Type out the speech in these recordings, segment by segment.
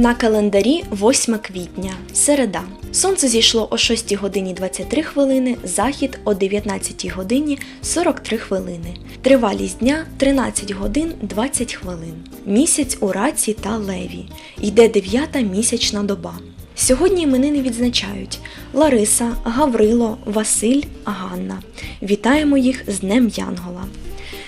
На календарі 8 квітня, середа. Сонце зійшло о 6 годині 23 хвилини, захід о 19 годині 43 хвилини. Тривалість дня 13 годин 20 хвилин. Місяць у раці та леві. Йде дев'ята місячна доба. Сьогодні іменини відзначають Лариса, Гаврило, Василь, Ганна. Вітаємо їх з Днем Янгола.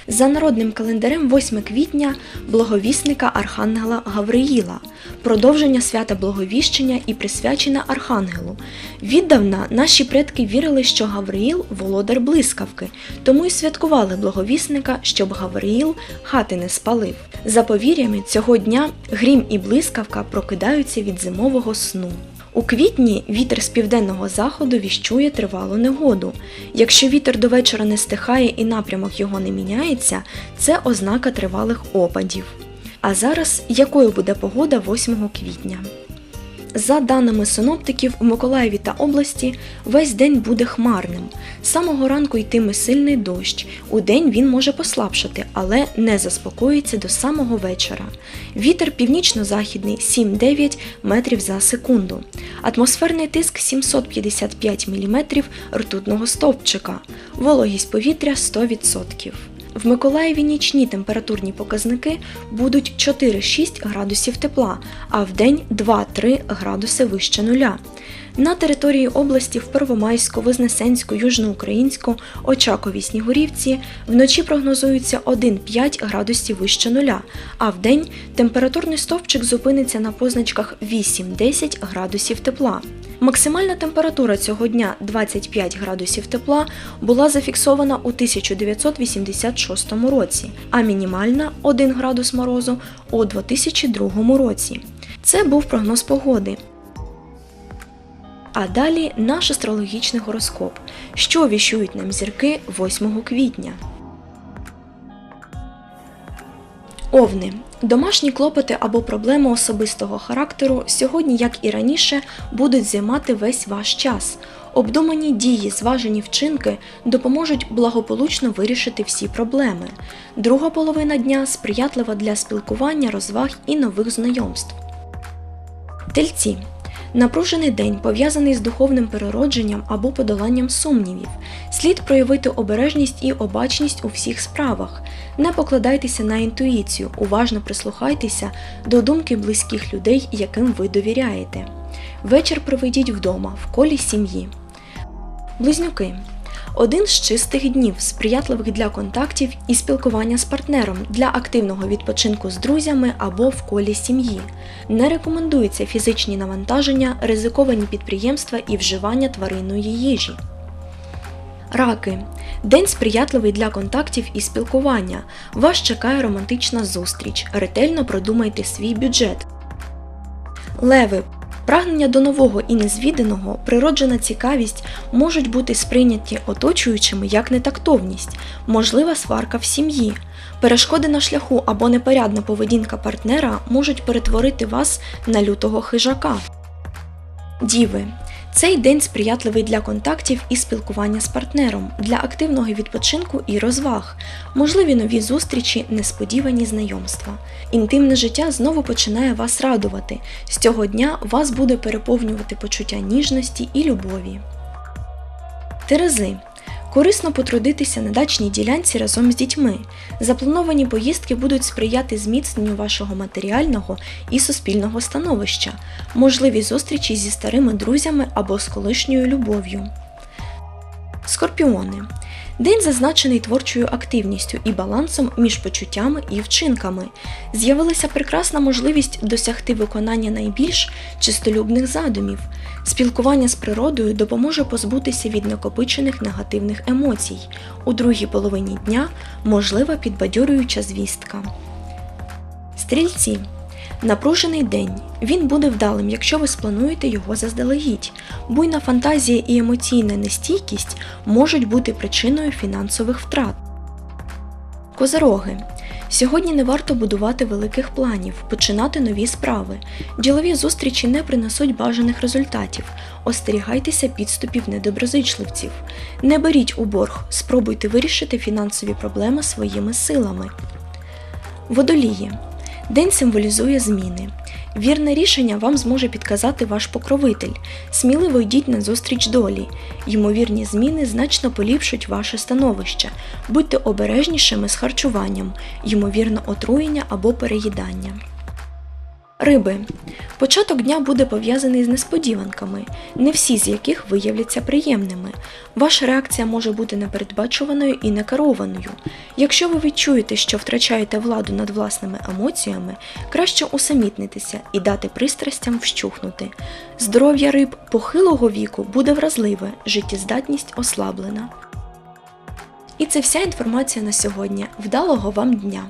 За народним календарем 8 квітня благовісника Архангела Гавриїла, продовження свята Благовіщення і присвячене Архангелу. Віддавна наші предки вірили, що Гавриїл володар блискавки, тому й святкували благовісника, щоб Гавриїл хати не спалив. За повір'ями, цього дня грім і блискавка прокидаються від зимового сну. У квітні вітер з південного заходу віщує тривалу негоду. Якщо вітер до вечора не стихає і напрямок його не міняється, це ознака тривалих опадів. А зараз якою буде погода 8 квітня? За даними синоптиків, в Миколаєві та області весь день буде хмарним. З самого ранку йтиме сильний дощ. У день він може послабшати, але не заспокоїться до самого вечора. Вітер північно-західний 7-9 метрів за секунду. Атмосферний тиск 755 мм ртутного стовпчика. Вологість повітря 100%. В Миколаєві нічні температурні показники будуть 4-6 градусів тепла, а в день 2-3 градуси вище нуля. На території області в Первомайську, Вознесенську, Южноукраїнську, Очакові, Снігурівці вночі прогнозується 1-5 градусів вище нуля, а в день температурний стовпчик зупиниться на позначках 8-10 градусів тепла. Максимальна температура цього дня 25 градусів тепла була зафіксована у 1986 році, а мінімальна 1 градус морозу у 2002 році. Це був прогноз погоди. А далі наш астрологічний гороскоп, що віщують нам зірки 8 квітня. Овни. Домашні клопоти або проблеми особистого характеру сьогодні, як і раніше, будуть займати весь ваш час. Обдумані дії, зважені вчинки допоможуть благополучно вирішити всі проблеми. Друга половина дня сприятлива для спілкування, розваг і нових знайомств. Тельці. Напружений день пов'язаний з духовним переродженням або подоланням сумнівів. Слід проявити обережність і обачність у всіх справах. Не покладайтеся на інтуїцію, уважно прислухайтеся до думки близьких людей, яким ви довіряєте. Вечір проведіть вдома, в колі сім'ї. Близнюки. Один з чистих днів, сприятливих для контактів і спілкування з партнером для активного відпочинку з друзями або в колі сім'ї. Не рекомендуються фізичні навантаження, ризиковані підприємства і вживання тваринної їжі. Раки. День сприятливий для контактів і спілкування. Вас чекає романтична зустріч. Ретельно продумайте свій бюджет. Леви. Прагнення до нового і незвіданого, природжена цікавість можуть бути сприйняті оточуючими як нетактовність, можлива сварка в сім'ї. Перешкоди на шляху або непорядна поведінка партнера можуть перетворити вас на лютого хижака. Діви. Цей день сприятливий для контактів і спілкування з партнером, для активного відпочинку і розваг, можливі нові зустрічі, несподівані знайомства. Інтимне життя знову починає вас радувати. З цього дня вас буде переповнювати почуття ніжності і любові. Терези. Корисно потрудитися на дачній ділянці разом з дітьми. Заплановані поїздки будуть сприяти зміцненню вашого матеріального і суспільного становища, можливі зустрічі зі старими друзями або з колишньою любов'ю. Скорпіони. День зазначений творчою активністю і балансом між почуттями і вчинками. З'явилася прекрасна можливість досягти виконання найбільш чистолюбних задумів. Спілкування з природою допоможе позбутися від накопичених негативних емоцій. У другій половині дня можлива підбадьорююча звістка. Стрільці. Напружений день. Він буде вдалим, якщо ви сплануєте його заздалегідь. Буйна фантазія і емоційна нестійкість можуть бути причиною фінансових втрат. Козороги. Сьогодні не варто будувати великих планів, починати нові справи. Ділові зустрічі не принесуть бажаних результатів. Остерігайтеся підступів недоброзичливців. Не беріть у борг, спробуйте вирішити фінансові проблеми своїми силами. Водолії. День символізує зміни. Вірне рішення вам зможе підказати ваш покровитель. Сміливо йдіть на зустріч долі. Ймовірні зміни значно поліпшуть ваше становище. Будьте обережнішими з харчуванням, ймовірно отруєння або переїдання. Риби. Початок дня буде пов'язаний з несподіванками, не всі з яких виявляться приємними. Ваша реакція може бути непередбачуваною і некерованою. Якщо ви відчуєте, що втрачаєте владу над власними емоціями, краще усамітнитися і дати пристрастям вщухнути. Здоров'я риб похилого віку буде вразливе, життєздатність ослаблена. І це вся інформація на сьогодні. Вдалого вам дня!